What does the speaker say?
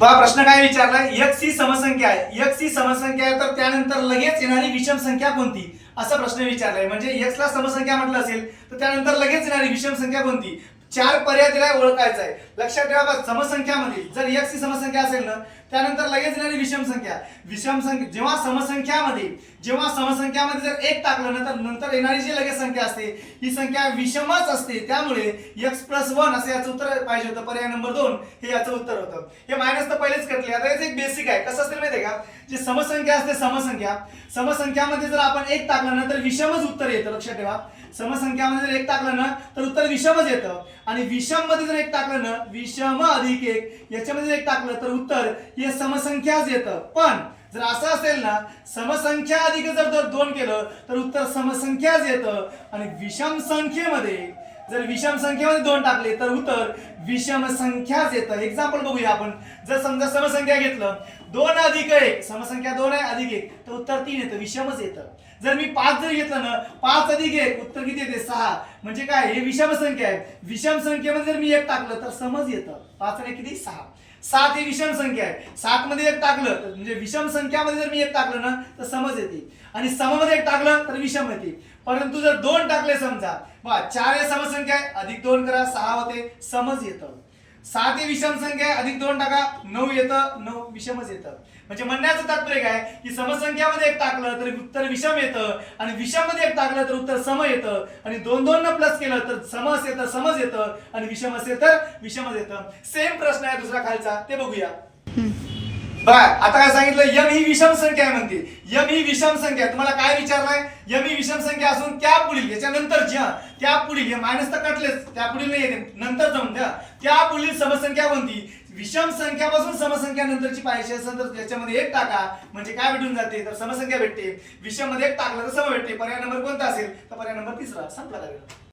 पहा प्रश्न काय विचारलाय एक्स ही समसंख्या आहे. एक्स ही समसंख्या आहे तर त्यानंतर लगेच येणारी विषम संख्या कोणती? असा प्रश्न विचारलाय. म्हणजे एक्स ला समसंख्या म्हटलं असेल तर त्यानंतर लगेच येणारी विषम संख्या कोणती? चार पर्याय तिला ओळखायचा आहे. लक्षात ठेवा बघ, समसंख्यामध्ये. जर एक्स ही समसंख्या असेल ना त्यानंतर लगेच येणारी विषम संख्या विषम संख्या जेव्हा समसंख्यामध्ये जेव्हा समसंख्यामध्ये जर एक टाकलं ना तर नंतर येणारी जी लगेच संख्या असते ही संख्या विषमच असते. त्यामुळे एक्स प्लस वन असं याचं उत्तर पाहिजे होतं. पर्याय नंबर दोन हे याचं उत्तर होतं. हे मायनस तर पहिलेच कटले आता याचं एक बेसिक आहे. कसं असेल माहिती का? जी समसंख्या असते समसंख्या. समसंख्यामध्ये जर आपण एक टाकलं ना तर विषमच उत्तर येतं. लक्षात ठेवा. समसंख्यामध्ये जर एक टाकलं ना तर उत्तर विषमच येतं. आणि विषममध्ये जर एक टाकलं ना विषम अधिक एक. याच्यामध्ये एक टाकलं तर उत्तर हे समसंख्याच येतं. पण जर असं असेल ना समसंख्या अधिक जर दोन केलं तर उत्तर समसंख्याच येतं. आणि विषम संख्येमध्ये जर विषम संख्येमध्ये दोन टाकले तर उत्तर विषम संख्याच येतं. एक्झाम्पल बघूया आपण. जर समजा समसंख्या घेतलं दोन अधिक एक समसंख्या दोन आहे अधिक एक. तर उत्तर तीन येतं विषमच येतं. जर मी पाच जर घेतलं ना पाच अधिक एक उत्तर किती येते? सहा. म्हणजे काय? हे विषम संख्या आहे. विषम संख्येमध्ये जर मी एक टाकलं तर समज येतं. पाच आणि किती? सहा. सात ही विषम संख्या आहे. सात मध्ये एक टाकलं तर म्हणजे विषम संख्यामध्ये जर मी एक टाकलं ना तर समज येते. आणि सममध्ये एक टाकलं तर विषम येते. परंतु जर दोन टाकले समजा बा चार हे समसंख्या आहे. अधिक दोन करा सहा होते. समज येतं. सात ही विषम संख्या आहे अधिक दोन टाका नऊ येतं नऊ विषमच येतं. म्हणजे म्हणण्याचं तात्पर्य काय? की समसंख्यामध्ये एक टाकलं तर उत्तर विषम येतं आणि विषममध्ये एक टाकलं तर उत्तर सम येतं आणि दोन दोन न प्लस केलं तर समस येतं समज येतं आणि विषम असेल तर विषमच येतं. सेम प्रश्न आहे दुसरा खालचा ते बघूया. बघा आता काय सांगितलं? यम ही विषम संख्या आहे म्हणते. यम ही विषम संख्या. आहे. तुम्हाला काय विचारलाय? यम ही विषम संख्या असून त्या पुढील याच्यानंतर ज्या त्या पुढील हे मायनस तर कटलेच त्या पुढील नाही येते नंतर जाऊन द्या. त्या पुढील समसंख्या कोणती? विषम संख्यापासून समसंख्या नंतरची पाहिजे असेल तर त्याच्यामध्ये एक टाका. म्हणजे काय भेटून जाते? तर समसंख्या भेटते. विषममध्ये एक टाकलं तर सम भेटते. पर्याय नंबर कोणता असेल? तर पर्याय नंबर तिसरा. संपला